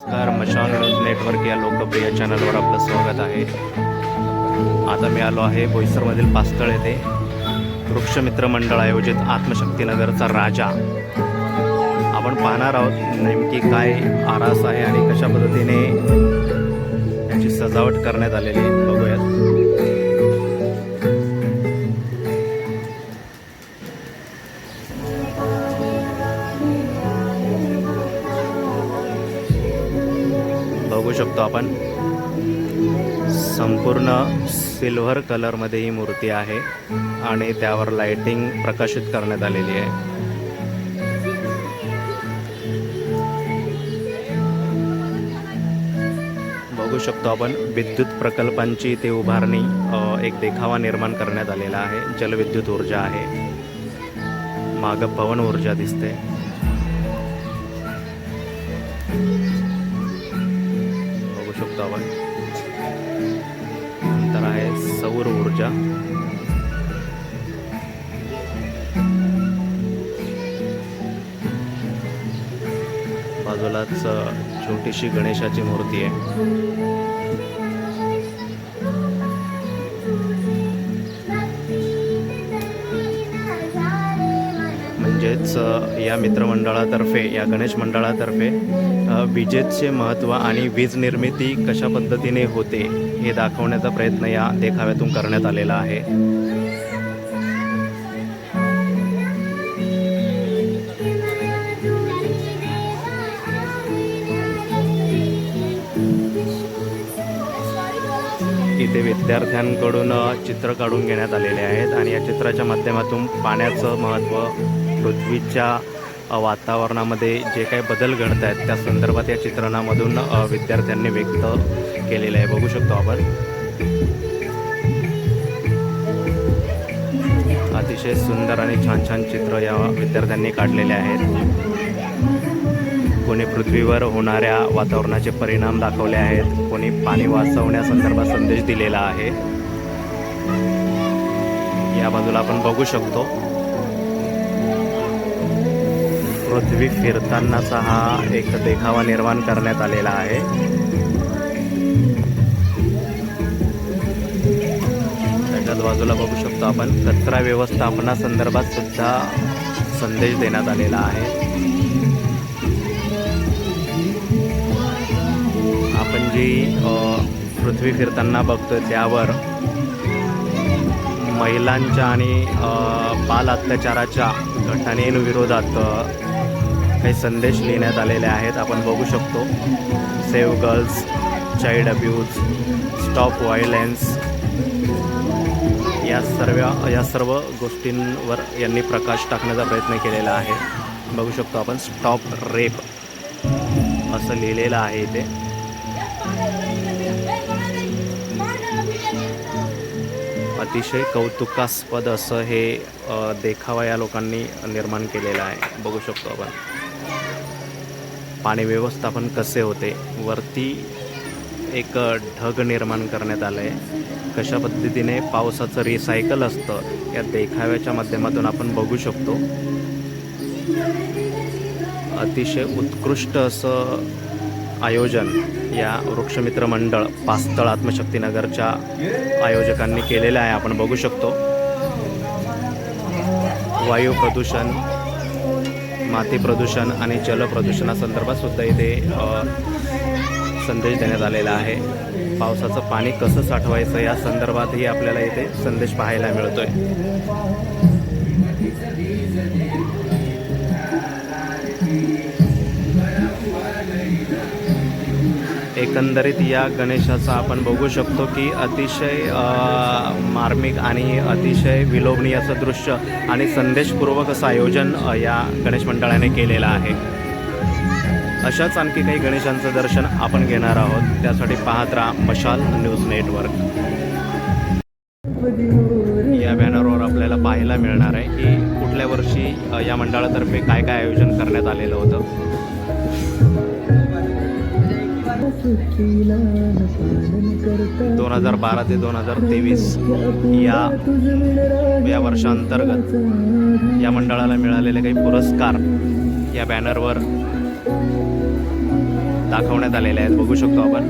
नमस्कार मशाल news network या लोकप्रिय चॅनलवर आपलं स्वागत आहे. आता मी आलो आहे बोईसरमधील पास्तळ येथे. वृक्षमित्र मंडळ आयोजित आत्मशक्तीनगरचा राजा. आपण पाहणार आहोत नेमकी काय आरास आहे आणि कशा पद्धतीने याची सजावट करण्यात आलेली आहे. बघूयात. बघू शकतो आपण. संपूर्ण सिल्व्हर कलरमध्ये ही मूर्ती आहे आणि त्यावर लाइटिंग प्रकाशित करण्यात आलेली आहे. बघू शकतो आपण विद्युत प्रकल्पांची ते उभारणी एक देखावा निर्माण करण्यात आलेला आहे. जलविद्युत ऊर्जा आहे. माग पवन ऊर्जा दिसते. शकतो आपण नंतर आहे सौर ऊर्जा. बाजूलाच छोटीशी गणेशाची मूर्ती आहे. या मित्रमंडळातर्फे या गणेश मंडळातर्फे विजेचे महत्त्व आणि वीज निर्मिती कशा पद्धतीने होते हे दाखवण्याचा प्रयत्न या देखाव्यातून करण्यात आलेला आहे. इथे विद्यार्थ्यांकडून चित्र काढून घेण्यात आलेले आहेत आणि या चित्राच्या माध्यमातून पाण्याचं महत्त्व पृथ्वीच्या वातावरणामध्ये जे काही बदल घडत आहेत त्या संदर्भात या चित्रणामधून विद्यार्थ्यांनी व्यक्त केलेलं आहे. बघू शकतो आपण. अतिशय सुंदर आणि छान छान चित्र या विद्यार्थ्यांनी काढलेले आहेत. कोणी पृथ्वीवर होणाऱ्या वातावरणाचे परिणाम दाखवले आहेत. कोणी पाणी वाचवण्यासंदर्भात संदेश दिलेला आहे. या बाजूला आपण बघू शकतो. पृथ्वी फिरतानाचा हा एक देखावा निर्माण करण्यात आलेला आहे. त्याच्याच बाजूला बघू शकतो आपण. कचरा व्यवस्थापनासंदर्भात सुद्धा संदेश देण्यात आलेला आहे. आपण जी पृथ्वी फिरताना बघतोय त्यावर महिलांच्या आणि बाल अत्याचाराच्या घटनेविरोधात काही संदेश लिहिण्यात आलेले आहेत. आपण बघू शकतो. Save girls child abuse stop violence या सर्व या सर्व गोष्टींवर यांनी प्रकाश टाकण्याचा प्रयत्न केलेला आहे. बघू शकतो आपण. स्टॉप रेप असं लिहिलेलं आहे इथे. अतिशय कौतुकास्पद असं हे देखावा या लोकांनी निर्माण केलेला आहे. बघू शकतो आपण. पाणी व्यवस्थापन कसे होते? वरती एक ढग निर्माण करण्यात आलं आहे कशा पद्धतीने पावसाचं रिसायकल असतं या देखाव्याच्या माध्यमातून आपण बघू शकतो. अतिशय उत्कृष्ट असं आयोजन या वृक्षमित्र मंडळ पास्तळ आत्मशक्तीनगरच्या आयोजकांनी केलेलं आहे. आपण बघू शकतो. वायू प्रदूषण माती प्रदूषण आणि जल प्रदूषणासंदर्भात सुद्धा इथे संदेश देण्यात आलेला आहे. पावसाचं पाणी कसं साठवायचं या संदर्भातही आपल्याला इथे संदेश पाहायला मिळतोय. एकंदरीत या गणेशाचा आपण बघू शकतो की अतिशय मार्मिक आणि अतिशय विलोभनीय असं दृश्य आणि संदेशपूर्वक असं आयोजन या गणेश मंडळाने केलेलं आहे. अशाच आणखी काही गणेशांचं दर्शन आपण घेणार आहोत. त्यासाठी पाहत राहा मशाल न्यूज नेटवर्क. या बॅनरवर आपल्याला पाहायला मिळणार आहे की कुठल्या वर्षी या मंडळातर्फे काय काय आयोजन करण्यात आलेलं होतं. दोन हजार बारा ते दोन हजार तेवीस या या वर्षांतर्गत या मंडळाला मिळालेले काही पुरस्कार या बॅनरवर दाखवण्यात आलेले आहेत. बघू शकतो आपण.